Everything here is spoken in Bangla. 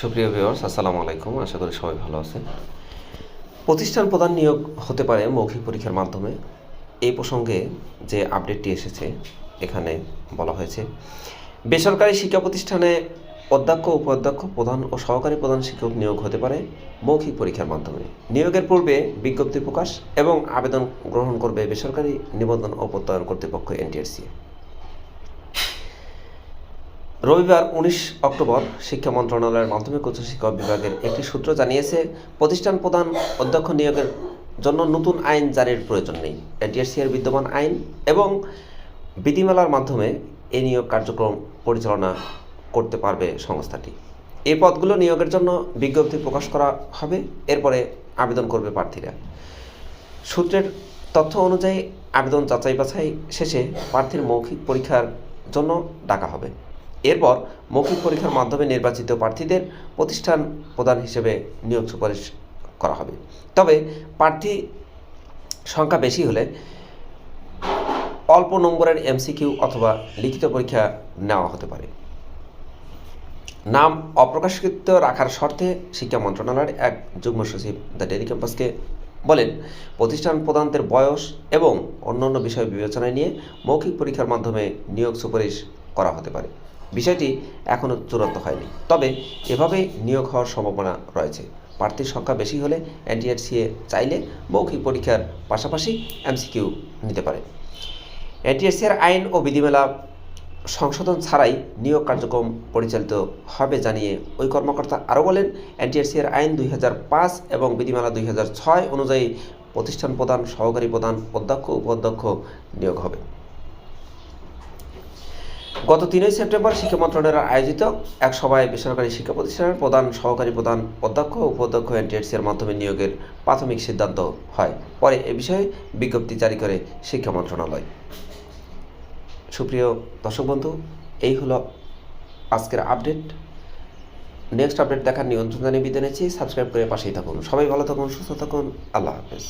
সুপ্রিয় ভিউয়ার্স আসসালামু আলাইকুম। আশা করি সবাই ভালো আছেন। প্রতিষ্ঠান প্রধান নিয়োগ হতে পারে মৌখিক পরীক্ষার মাধ্যমে। এই প্রসঙ্গে যে আপডেটটি এসেছে, এখানে বলা হয়েছে, বেসরকারি শিক্ষা প্রতিষ্ঠানে অধ্যক্ষ, উপাধ্যক্ষ, প্রধান ও সহকারী প্রধান শিক্ষক নিয়োগ হতে পারে মৌখিক পরীক্ষার মাধ্যমে। নিয়োগের পূর্বে বিজ্ঞপ্তি প্রকাশ এবং আবেদন গ্রহণ করবে বেসরকারি নিবন্ধন ও প্রত্যয়ন কর্তৃপক্ষ, এনটিআরসি। রবিবার উনিশ অক্টোবর শিক্ষা মন্ত্রণালয়ের মাধ্যমিক উচ্চ শিক্ষা বিভাগের একটি সূত্র জানিয়েছে, প্রতিষ্ঠান প্রধান অধ্যক্ষ নিয়োগের জন্য নতুন আইন জারির প্রয়োজন নেই। এনটিআরসি এর বিদ্যমান আইন এবং বিধিমালার মাধ্যমে এই নিয়োগ কার্যক্রম পরিচালনা করতে পারবে সংস্থাটি। এই পদগুলো নিয়োগের জন্য বিজ্ঞপ্তি প্রকাশ করা হবে, এরপরে আবেদন করবে প্রার্থীরা। সূত্রের তথ্য অনুযায়ী আবেদন যাচাই বাছাই শেষে প্রার্থীর মৌখিক পরীক্ষার জন্য ডাকা হবে। এরপর মৌখিক পরীক্ষার মাধ্যমে নির্বাচিত প্রার্থীদের প্রতিষ্ঠান প্রধান হিসেবে নিয়োগ সুপারিশ করা হবে। তবে প্রার্থী সংখ্যা বেশি হলে অল্প নম্বরের এমসিকিউ অথবা লিখিত পরীক্ষা নেওয়া হতে পারে। নাম অপ্রকাশিত রাখার শর্তে শিক্ষা মন্ত্রণালয়ের এক যুগ্ম সচিব দ্য ডেলি ক্যাম্পাসকে বলেন, প্রতিষ্ঠান প্রধানদের বয়স এবং অন্যান্য বিষয় বিবেচনায় নিয়ে মৌখিক পরীক্ষার মাধ্যমে নিয়োগ সুপারিশ করা হতে পারে। বিষয়টি এখনও চূড়ান্ত হয়নি। তবে এভাবেই নিয়োগ হওয়ার সম্ভাবনা রয়েছে। প্রার্থীর সংখ্যা বেশি হলে এনটিআরসিএ চাইলে মৌখিক পরীক্ষার পাশাপাশি এমসিকিউ নিতে পারে। এনটিএসসির আইন ও বিধিমেলা সংশোধন ছাড়াই নিয়োগ কার্যক্রম পরিচালিত হবে জানিয়ে ওই কর্মকর্তা আরও বলেন এনটিএসসি এর আইন দুই হাজার পাঁচ এবং বিধিমালা দুই হাজার ছয় অনুযায়ী প্রতিষ্ঠান প্রধান সহকারী প্রধান অধ্যক্ষ উপাধ্যক্ষ নিয়োগ হবে। গত তিনই সেপ্টেম্বর শিক্ষা মন্ত্রণালয়ের আয়োজিত এক সভায় বেসরকারি শিক্ষা প্রতিষ্ঠানের প্রধান, সহকারী প্রধান, অধ্যক্ষ উপাধ্যক্ষ এনটিএসসি এর মাধ্যমে নিয়োগের প্রাথমিক সিদ্ধান্ত হয়। পরে এ বিষয়ে বিজ্ঞপ্তি জারি করে শিক্ষা মন্ত্রণালয়। সুপ্রিয় দর্শক বন্ধু, এই হলো আজকের আপডেট। নেক্সট আপডেট দেখার নিয়ন্ত্রণ জানিয়ে বিদায় নিচ্ছি। সাবস্ক্রাইব করে পাশেই থাকুন। সবাই ভালো থাকুন, সুস্থ থাকুন। আল্লাহ হাফেজ।